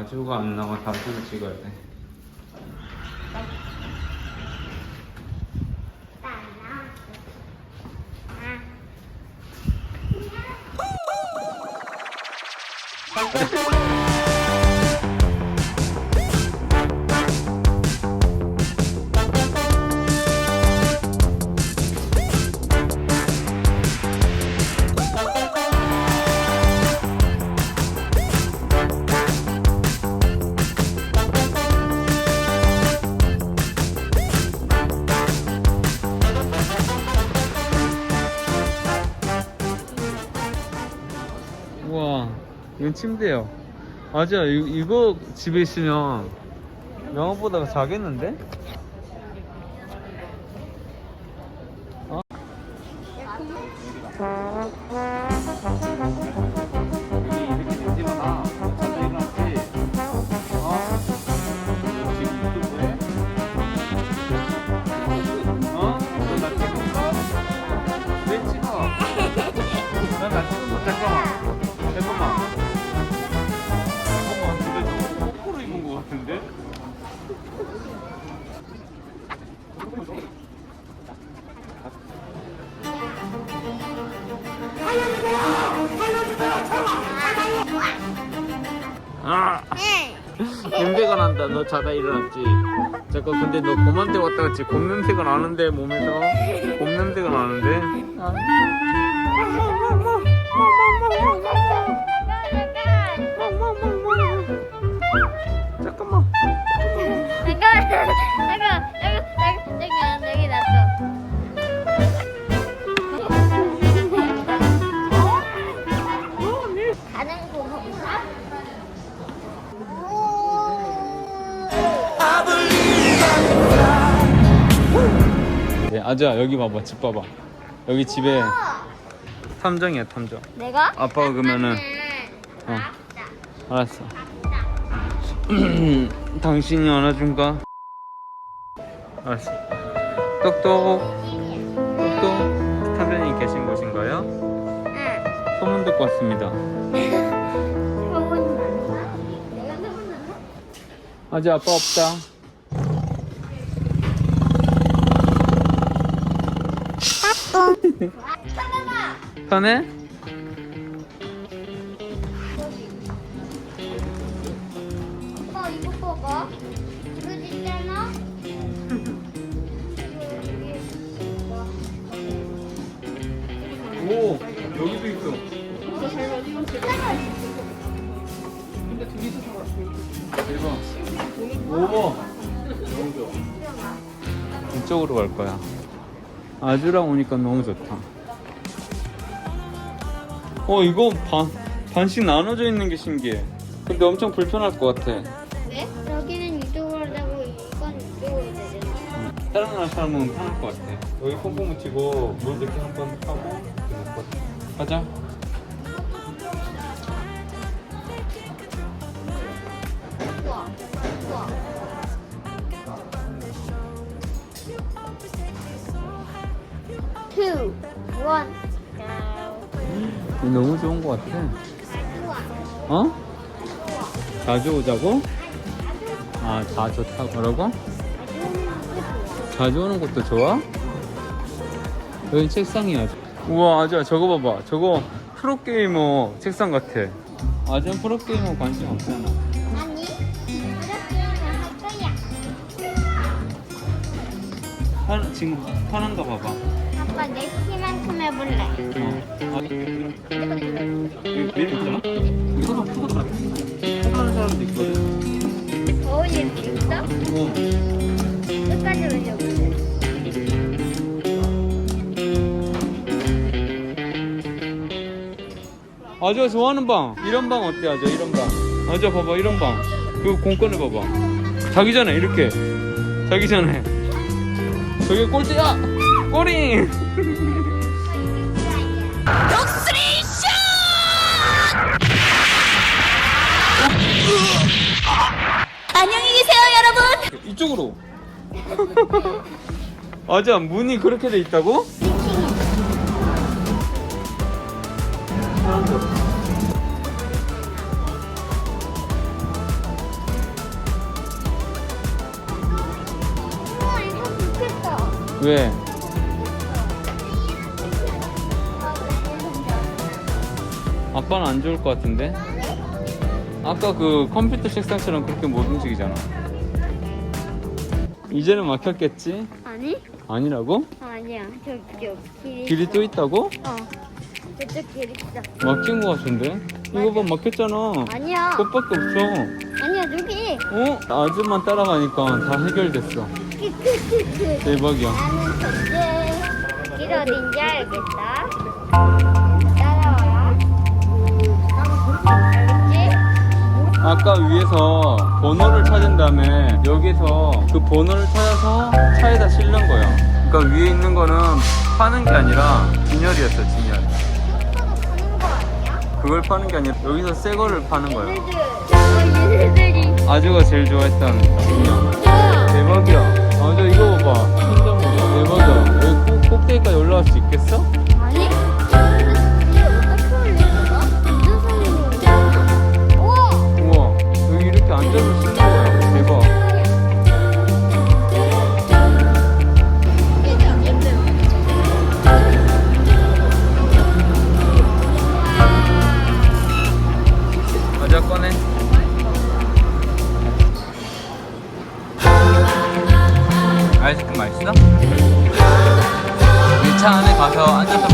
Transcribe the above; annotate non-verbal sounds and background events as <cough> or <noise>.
아주가 안 나와 다주를 찍어야 돼. 이건 침대요. 맞아, 이, 이거 집에 있으면 영화 보다 자겠는데? 냄새가 난다. 너 자다 일어났지? 잠깐 근데 너 곰한테 왔다 갔지? 곰 냄새가 나는데 몸에서 곰 냄새가 나는데? 잠깐만. 곳 네, 아자 여기 봐봐 집 봐봐. 여기 집에 탐정이야 탐정. 내가? 아빠가 그러면은 어. 알았어. <clears throat> 당신이 안아준가? 알았어. 똑똑. 똑똑. 탐정님 계신 곳인가요? 응. 소문 듣고 왔습니다? <laughs> 아자 아빠 없다 찾아봐. 편해? 아빠 이거 봐봐. 이거 있잖아. 오 여기도 있어 대박 오 이쪽으로 갈 거야 아주랑 오니까 너무 좋다 어 이거 반, 반씩 나눠져 있는 게 신기해 근데 엄청 불편할 것 같아 왜? 여기는 이쪽으로 되고 이건 이쪽으로 되잖아. 다른 나라 사람은 편할 것 같아 여기 pompom 묻히고 물 이렇게 한번 하고 이렇게 놓고. 가자 One, go. 너무 좋은 것 같아. 어? 자주 오자고? 아, 다 좋다고 그러고? 자주 오는 것도 좋아? 여기 책상이야. 우와, 아주야, 저거 봐봐. 저거 프로게이머 책상 같아. 아주는 프로게이머 관심 없잖아. 아니, 이렇게 할 거야. 판, 지금 파는 거 봐봐. 어. 아? 어. 아주가 좋아하는 방. 이런 방 어때 아주 이런 방. 아주 봐봐 이런 방그 공간을 봐봐. 자기 전에 이렇게. 자기 전에. 저기 꼴찌야! 꼬링 <laughs> 독수리 샷! 안녕히 계세요 여러분 이쪽으로 <laughs> 맞아 문이 그렇게 돼 있다고? 왜? 아빠는 안 좋을 것 같은데? 아까 그 컴퓨터 책상처럼 그렇게 못 움직이잖아. 이제는 막혔겠지? 아니? 아니라고? 아니야. 저기 길이. 길이 또 있다고? 어. 저쪽 길 있어. 막힌 것 같은데? 이거 봐 막혔잖아. 아니야. 꽃밖에 없어. 아니야 저기. 어? 아줌만 따라가니까 다 해결됐어. 크크크크. <laughs> 대박이야. 나는 현재 길 어딘지 알겠다. 아까 위에서 번호를 찾은 다음에 여기서 그 번호를 찾아서 차에다 실는 거야. 그러니까 위에 있는 거는 파는 게 아니라 진열이었어, 진열. 그걸 파는 게 아니라 여기서 새 거를 파는 얘네들이. 아주가 제일 좋아했던 인형. 대박이야. 맛있어? 1차 안에 가서 앉아서